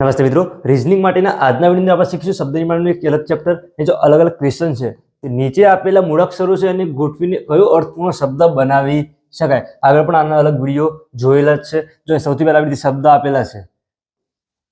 નમસ્તે મિત્રો. રિઝનિંગ માટેના આજના વીડિયો આપણે શીખીશું શબ્દ નિર્માણનું એક અલગ ચેપ્ટર એ જો અલગ અલગ ક્વેશ્ચન છે નીચે આપેલા મૂળાક્ષરો છે અને ગોઠવીને કયો અર્થપૂર્ણ શબ્દ બનાવી શકાય. આગળ પણ આના અલગ વીડિયો જોયેલા જ છે. જો સૌથી પહેલા આવી શબ્દ આપેલા છે.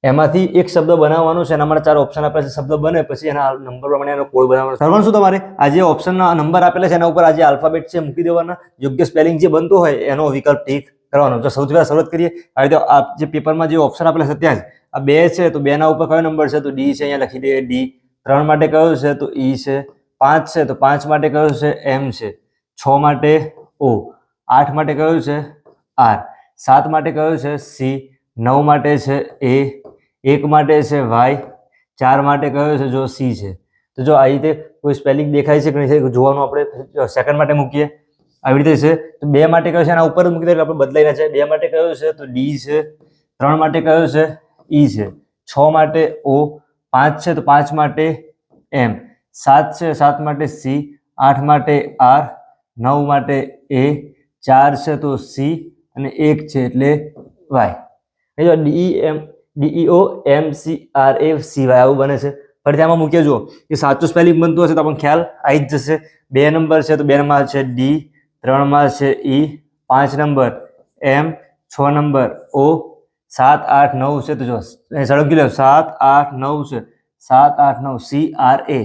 એમાંથી એક શબ્દ બનાવવાનો છે, એના માટે ચાર ઓપ્શન આપેલા છે. શબ્દ બને પછી એના નંબર પ્રમાણે એનો કોડ બનાવવાનો કરવાનું શું તમારે? આ જે ઓપ્શનના નંબર આપેલા છે, એના ઉપર આ જે આલ્ફાબેટ છે મૂકી દેવાના. યોગ્ય સ્પેલિંગ જે બનતો હોય એનો વિકલ્પ ટીક કરવાનો. જો સૌથી પહેલા શરૂઆત કરીએ, આ રીતે જે પેપરમાં જે ઓપ્શન આપેલા છે, ત્યાં જ આ બે છે, તો બેના ઉપર કયો નંબર છે? તો ડી છે, અહીંયા લખી દઈએ ડી. ત્રણ માટે કયો છે? તો ઈ છે. પાંચ છે, તો પાંચ માટે કયો છે? એમ છે. છ માટે ઓ. આઠ માટે કયો છે? આર. સાત માટે કયો છે? સી. નવ માટે છે? એ. એક માટે છે? વાય. ચાર માટે કયો છે? જો સી છે. તો જો આ રીતે કોઈ સ્પેલિંગ દેખાય છે કે જોવાનું આપણે સેકન્ડ માટે મૂકીએ. આવી રીતે છે. તો બે માટે કયો છે? એના ઉપર મૂકી દે આપણે બદલાઈ રહ્યા છે. બે માટે કયો છે? તો ડી છે. ત્રણ માટે કયો છે? ઈ છે. છ માટે ઓ, પાંચ છે તો પાંચ માટે એમ. સાત છે સાત માટે સી, આઠ માટે આર, નવ માટે એ, ચાર છે તો સી અને એક છે એટલે વાય. જો D M D E O M C R A C Y આવું બને છે. ફરીથી આમાં મૂકીએ, જુઓ. કે સાચું સ્પેલિંગ બનતું હશે તો આપણને ખ્યાલ આવી જ જશે. બે નંબર છે તો બે નંબર છે ડી ત્રણમાં છે ઈ, પાંચ નંબર એમ, છ નંબર ઓ સાત આઠ નવ છે તો જો સળગી લો સાત આઠ નવ છે. સાત આઠ નવ. સી આર એ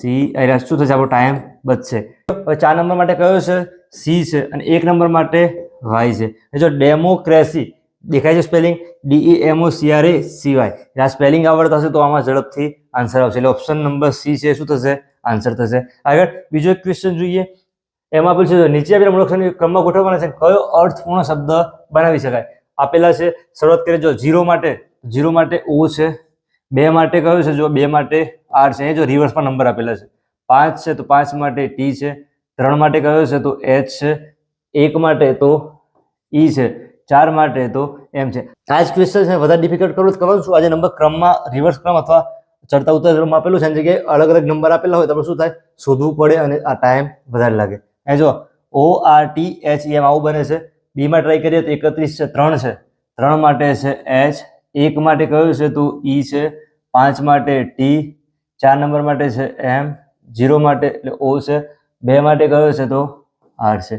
સી અરે શું થશે? આપણો ટાઈમ બચશે. ચાર નંબર માટે કયો છે? સી છે. અને એક નંબર માટે વાય છે. જો ડેમોક્રેસી દેખાય છે spelling D E M O C R A C Y આ સ્પેલિંગ આવડતા હશે તો આમાં ઝડપથી આન્સર આવશે. એટલે ઓપ્શન નંબર સી છે. શું થશે? આન્સર થશે. આગળ બીજો એક ક્વેશ્ચન જોઈએ. એમાં છે નીચે આપેલા મૂળાક્ષરની ક્રમમાં ગોઠવવાના છે કયો અર્થપૂર્ણ શબ્દ બનાવી શકાય? આપેલા છે. શરૂઆત કરીએ જો ઝીરો માટે. ઝીરો માટે ઓ છે. બે માટે કયો છે? જો બે માટે આર છે. એ જો રિવર્સમાં નંબર આપેલા છે. પાંચ છે તો પાંચ માટે ટી છે. ત્રણ માટે કયો છે? તો એચ છે. એક માટે તો ઈ છે. ચાર માટે તો એમ છે. આ જ ક્વેશ્ચન છે. વધારે ડિફિકલ્ટ કરવું તો કરવાનું. છું આજે નંબર ક્રમમાં રિવર્સ ક્રમ અથવા ચડતા ઉતર ક્રમમાં આપેલું છે? એની જગ્યાએ અલગ અલગ નંબર આપેલા હોય તો શું થાય? શોધવું પડે અને આ ટાઈમ વધારે લાગે. એ જો ઓ આર ટી એચ એમ આવું બને છે. બીમાં ટ્રાય કરીએ તો એકત્રીસ છે, ત્રણ છે. ત્રણ માટે છે એચ એક માટે કયું છે તો ઈ છે. પાંચ માટે ટી ચાર નંબર માટે છે એમ જીરો માટે એટલે ઓ છે. બે માટે કયો છે તો આર છે.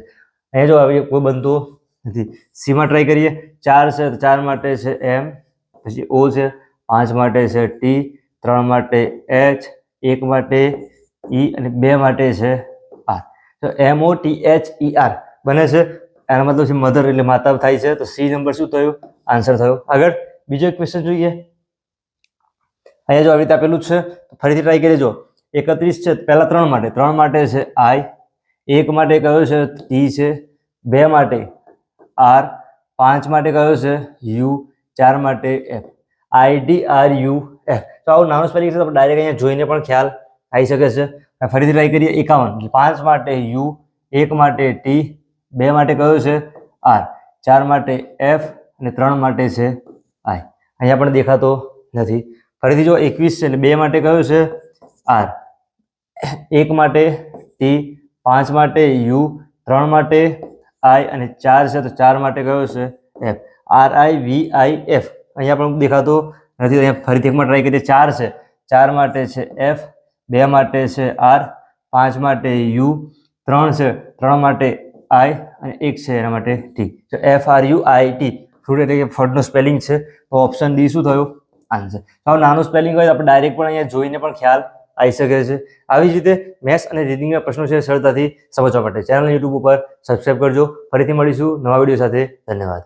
અહીંયા જો આવી કોઈ બનતું નથી. સીમાં ટ્રાય કરીએ. ચાર છે તો ચાર માટે છે એમ પછી ઓ છે. પાંચ માટે છે ટી ત્રણ માટે એચ એક માટે ઈ અને બે માટે છે આર તો M O T H E R બને છે. એનો મતલબ છે મધર એટલે માતા થાય છે, તો સી નંબર શું થયું? આન્સર થયો. આગળ બીજો એક ક્વેશ્ચન જોઈએ. અહીંયા જો આવી રીતે આપેલું છે ફરીથી ટ્રાય કરી જો, એકત્રીસ છે, પહેલા ત્રણ માટે. ત્રણ માટે છે આઈ એક માટે કયો છે? ટી છે. બે માટે આર પાંચ માટે કયો છે? યુ ચાર માટે F I D R U F તો આવું નાનું સ્પેલિંગ છે, તો ડાયરેક્ટ અહીંયા જોઈને પણ ખ્યાલ આવી શકે છે. ફરીથી ટ્રાય કરીએ. એકાવન. પાંચ માટે યુ એક માટે ટી બે માટે કયો છે? આર. ચાર માટે એફ અને ત્રણ માટે છે આઈ અહીંયા પણ દેખાતો નથી. ફરીથી જો એકવીસ છે એટલે બે માટે કયો છે? આર. એક માટે ટી પાંચ માટે યુ ત્રણ માટે આઈ અને ચાર છે તો ચાર માટે કયો છે? F R I V I F અહીંયા પણ દેખાતો નથી. અહીંયા ફરીથી એકમાં ટ્રાય કરીએ. ચાર છે. ચાર માટે છે એફ બે માટે છે આર પાંચ માટે યુ ત્રણ છે. ત્રણ માટે આઈ અને એક છે એના માટે ટી તો F R U I T fruit એટલે કે ફળનું સ્પેલિંગ છે. તો ઓપ્શન ડી શું થયો? આન્સર હવે નાનું સ્પેલિંગ હોય તો આપણે ડાયરેક્ટ પણ અહીંયા જોઈને પણ ખ્યાલ આવી શકે છે. આવી જ રીતે મેથ્સ અને રીડિંગના પ્રશ્નો છે સરળતાથી સમજવા માટે. ચેનલ યુટ્યુબ ઉપર સબસ્ક્રાઈબ કરજો. ફરીથી મળીશું નવા વીડિયો સાથે. ધન્યવાદ.